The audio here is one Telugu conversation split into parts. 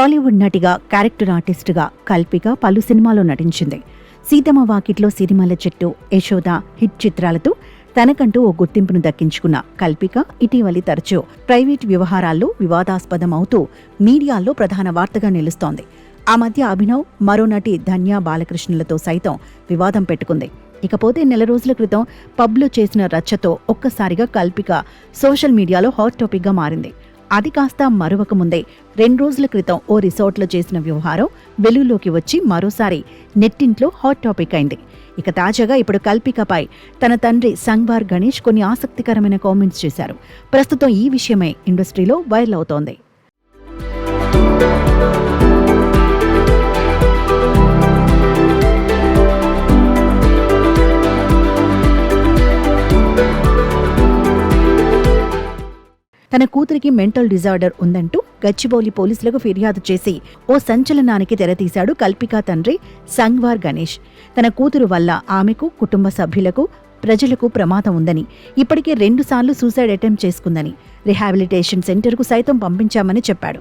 టాలీవుడ్ నటిగా క్యారెక్టర్ ఆర్టిస్టుగా కల్పిక పలు సినిమాల్లో నటించింది. సీతమ్మ వాకిట్లో సిరిమల్ల చెట్టు యశోద హిట్ చిత్రాలతో తనకంటూ ఓ గుర్తింపును దక్కించుకున్న కల్పిక ఇటీవలి తరచూ ప్రైవేట్ వ్యవహారాల్లో వివాదాస్పదం అవుతూ ప్రధాన వార్తగా నిలుస్తోంది. ఆ మధ్య అభినవ్ మరో నటి ధన్య బాలకృష్ణులతో సైతం వివాదం పెట్టుకుంది. ఇకపోతే నెల రోజుల క్రితం పబ్లో చేసిన రచ్చతో ఒక్కసారిగా కల్పిక సోషల్ మీడియాలో హాట్ టాపిక్గా మారింది. అది కాస్త మరొక ముందే రెండు రోజుల క్రితం ఓ రిసార్ట్లో చేసిన వ్యవహారం వెలుగులోకి వచ్చి మరోసారి నెట్టింట్లో హాట్ టాపిక్ అయింది. ఇక తాజాగా ఇప్పుడు కల్పికపై తన తండ్రి సంగ్వార్ గణేష్ కొన్ని ఆసక్తికరమైన కామెంట్స్ చేశారు. ప్రస్తుతం ఈ విషయమై ఇండస్ట్రీలో వైరల్ అవుతోంది. తన కూతురికి మెంటల్ డిజార్డర్ ఉందంటూ గచ్చిబౌలి పోలీసులకు ఫిర్యాదు చేసి ఓ సంచలనానికి తెరతీశాడు కల్పికా తండ్రి సంగ్వార్ గణేష్. తన కూతురు వల్ల ఆమెకు కుటుంబ సభ్యులకు ప్రజలకు ప్రమాదం ఉందని ఇప్పటికే రెండుసార్లు సూసైడ్ అటెంప్ట్ చేసుకుందని రిహాబిలిటేషన్ సెంటర్కు సైతం పంపించామని చెప్పాడు.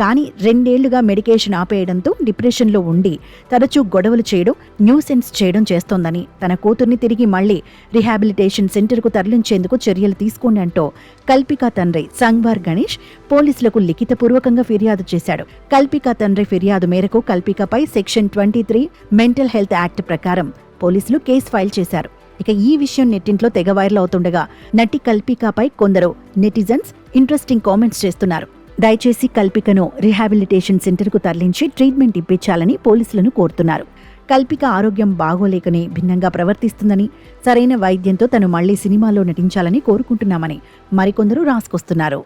కానీ రెండేళ్ళుగా మెడికేషన్ ఆపేయడంతో డిప్రెషన్లో ఉండి తరచూ గొడవలు చేయడం న్యూసెన్స్ చేయడం చేస్తోందని తన కూతుర్ని తిరిగి మళ్ళీ రిహాబిలిటేషన్ సెంటర్కు తరలించేందుకు చర్యలు తీసుకోండి అంటూ కల్పిక తండ్రి సంగ్వార్ గణేష్ పోలీసులకు లిఖితపూర్వకంగా ఫిర్యాదు చేశాడు. కల్పిక తండ్రి ఫిర్యాదు మేరకు కల్పికపై section twenty three mental health act ప్రకారం పోలీసులు కేసు ఫైల్ చేశారు. ఇక ఈ విషయం నెట్టింట్లో తెగ వైరల్ అవుతుండగా నటి కల్పికాపై కొందరు నెటిజన్స్ ఇంట్రెస్టింగ్ కామెంట్స్ చేస్తున్నారు. దయచేసి కల్పికను రిహాబిలిటేషన్ సెంటర్కు తరలించి ట్రీట్మెంట్ ఇప్పించాలని పోలీసులను కోరుతున్నారు. కల్పిక ఆరోగ్యం బాగోలేకనే భిన్నంగా ప్రవర్తిస్తుందని సరైన వైద్యంతో తను మళ్ళీ సినిమాలో నటించాలని కోరుకుంటున్నామని మరికొందరు రాసుకొస్తున్నారు.